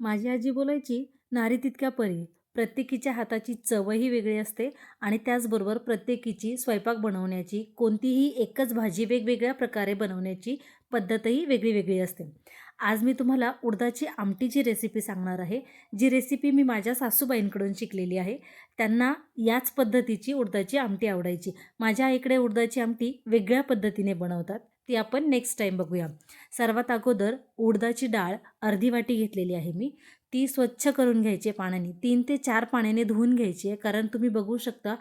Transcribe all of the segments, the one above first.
माझी आजी बोलायची नारी तितक्या परी. प्रत्येकीच्या हाताची चवही वेगळी असते आणि त्याचबरोबर प्रत्येकीची स्वयंपाक बनवण्याची कोणतीही एकच भाजी वेगवेगळ्या प्रकारे बनवण्याची पद्धतही वेगळी वेगळी असते. आज मी तुम्हाला उडदाची आमटीची रेसिपी सांगणार आहे. जी रेसिपी मी माझ्या सासूबाईंकडून शिकलेली आहे. त्यांना याच पद्धतीची उडदाची आमटी आवडायची. माझ्या आईकडे उडदाची आमटी वेगळ्या पद्धतीने बनवतात. ती आपण नेक्स्ट टाईम बघूया. सर्वात अगोदर उडदाची डाळ अर्धी वाटी घेतलेली आहे मी. ती स्वच्छ करून घ्यायची आहे पाण्याने. तीन ते चार पाण्याने धुवून घ्यायची आहे कारण तुम्ही बघू शकता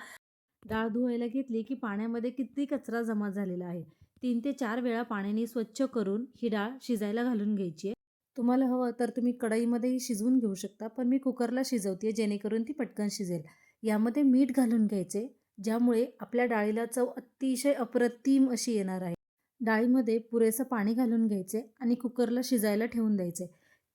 डाळ धुवायला घेतली की पाण्यामध्ये किती कचरा जमा झालेला आहे. तीन ते चार वेळा पाण्याने स्वच्छ करून ही डाळ शिजायला घालून घ्यायची आहे. तुम्हाला हवं तर तुम्ही कढईमध्येही शिजवून घेऊ शकता पण मी कुकरला शिजवते जेणेकरून ती पटकन शिजेल. यामध्ये मीठ घालून घ्यायचे ज्यामुळे आपल्या डाळीला चव अतिशय अप्रतिम अशी येणार आहे. डाळीमध्ये पुरेसं पाणी घालून घ्यायचे आणि कुकरला शिजायला ठेवून द्यायचे.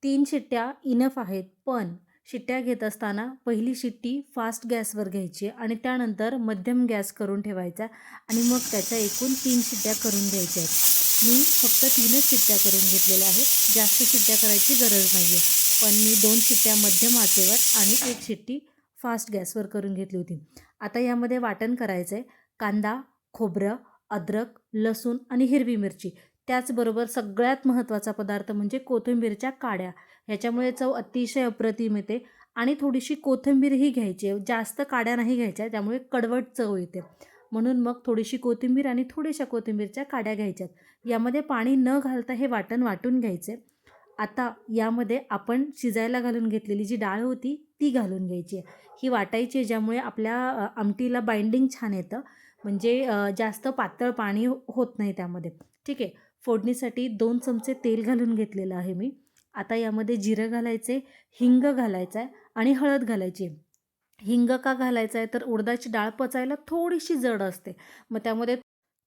तीन शिट्ट्या इनफ आहेत पण शिट्ट्या घेत असताना पहिली शिट्टी फास्ट गॅसवर घ्यायची आणि त्यानंतर मध्यम गॅस करून ठेवायचा आणि मग त्याच्या एकूण तीन शिट्ट्या करून घ्यायच्या. आहेत मी फक्त तीनच शिट्ट्या करून घेतलेल्या आहेत. जास्त शिट्ट्या करायची गरज नाही आहे पण मी दोन शिट्ट्या मध्यम आचेवर आणि एक शिट्टी फास्ट गॅसवर करून घेतली होती. आता यामध्ये वाटण करायचं आहे कांदा खोबरं अद्रक लसूण आणि हिरवी मिरची. त्याचबरोबर सगळ्यात महत्त्वाचा पदार्थ म्हणजे कोथिंबीरच्या काड्या. ह्याच्यामुळे चव अतिशय अप्रतिम येते आणि थोडीशी कोथिंबीरही घ्यायची आहे. जास्त काड्या नाही घ्यायच्या त्यामुळे कडवट चव येते. म्हणून मग थोडीशी कोथिंबीर आणि थोड्याशा कोथिंबीरच्या काड्या घ्यायच्यात. यामध्ये पाणी न घालता हे वाटण वाटून घ्यायचे. आता यामध्ये आपण शिजायला घालून घेतलेली जी डाळ होती ती घालून घ्यायची आहे. ही वाटायची ज्यामुळे आपल्या आमटीला बाइंडिंग छान येतं. म्हणजे जास्त पातळ पाणी हो, होत नाही त्यामध्ये. ठीक आहे. फोडणीसाठी दोन चमचे तेल घालून घेतलेलं आहे मी. आता यामध्ये जिरं घालायचे हिंग घालायचं आहे आणि हळद घालायची हिंग का घालायचं आहे तर उडदाची डाळ पचायला थोडीशी जड असते. मग त्यामध्ये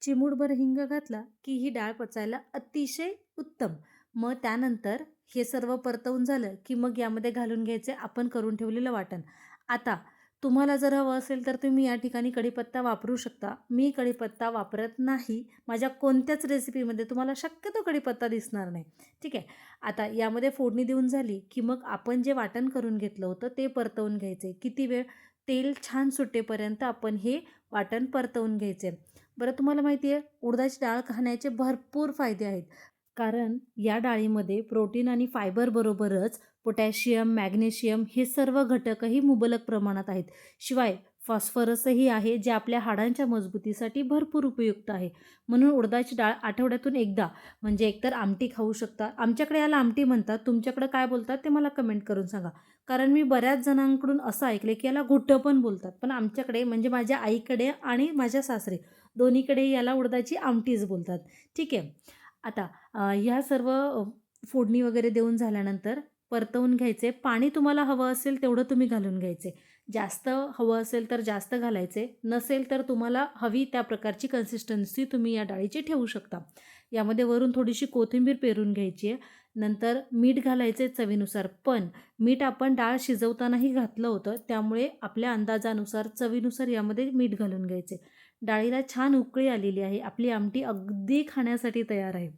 चिमूडभर हिंग घातला की ही डाळ पचायला अतिशय उत्तम. मग त्यानंतर हे सर्व परतवून झालं की मग यामध्ये घालून घ्यायचे आपण करून ठेवलेलं वाटण. आता तुम्हाला जर हवं असेल तर तुम्ही या ठिकाणी कढीपत्ता वापरू शकता. मी कढीपत्ता वापरत नाही. माझ्या कोणत्याच रेसिपीमध्ये तुम्हाला शक्यतो कढीपत्ता दिसणार नाही. ठीक आहे? आता यामध्ये फोडणी देऊन झाली की मग आपण जे वाटण करून घेतलं होतं ते परतवून घ्यायचे. किती वेळ? तेल छान सुटेपर्यंत आपण हे वाटण परतवून घ्यायचे. बरं तुम्हाला माहिती आहे उडदाची डाळ खाण्याचे भरपूर फायदे आहेत. कारण या डाळीमध्ये प्रोटीन आणि फायबरबरोबरच पोटॅशियम मॅग्नेशियम हे सर्व घटकही मुबलक प्रमाणात आहेत. शिवाय फॉस्फरसही आहे जे आपल्या हाडांच्या मजबूतीसाठी भरपूर उपयुक्त आहे. म्हणून उडदाची डाळ आठवड्यातून एकदा म्हणजे एकतर आमटी खाऊ शकता. आमच्याकडे याला आमटी म्हणतात. तुमच्याकडे काय बोलतात ते मला कमेंट करून सांगा. कारण मी बऱ्याच जणांकडून असं ऐकलं की याला घुट्टं पण बोलतात. पण आमच्याकडे म्हणजे माझ्या आईकडे आणि माझ्या सासरे दोन्हीकडे याला उडदाची आमटीच बोलतात. ठीक आहे. आता ह्या सर्व फोडणी वगैरे देऊन झाल्यानंतर परतवून घ्यायचे. पाणी तुम्हाला हवं असेल तेवढं तुम्ही घालून घ्यायचे. जास्त हवं असेल तर जास्त घालायचे. नसेल तर तुम्हाला हवी त्या प्रकारची कन्सिस्टन्सी तुम्ही या डाळीची ठेवू शकता. यामध्ये वरून थोडीशी कोथिंबीर पेरून घ्यायची आहे. नंतर मीठ घालायचे चवीनुसार. पण मीठ आपण डाळ शिजवतानाही घातलं होतं. त्यामुळे आपल्या अंदाजानुसार चवीनुसार यामध्ये मीठ घालून घ्यायचे. डाळीला छान उकळी आलेली आहे. आपली आमटी अगदी खाण्यासाठी तयार आहे.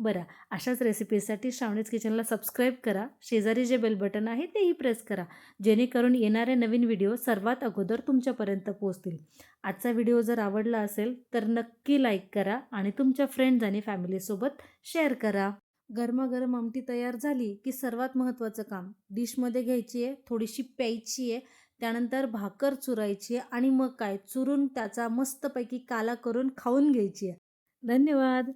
बरं अशाच रेसिपीसाठी श्रावणीज किचनला सबस्क्राईब करा. शेजारी जे बेल बटन आहे तेही प्रेस करा. जेणेकरून येणारे नवीन व्हिडिओ सर्वात अगोदर तुमच्यापर्यंत पोहोचतील. आजचा व्हिडिओ जर आवडला असेल तर नक्की लाईक करा आणि तुमच्या फ्रेंड्स आणि फॅमिलीसोबत शेअर करा. गरमागरम आमटी तयार झाली की सर्वात महत्त्वाचं काम डिशमध्ये घ्यायची आहे थोडीशी प्यायची आहे त्यानंतर भाकर चुरायची आहे आणि मग काय? चुरून त्याचा मस्तपैकी काला करून खाऊन घ्यायची आहे. धन्यवाद!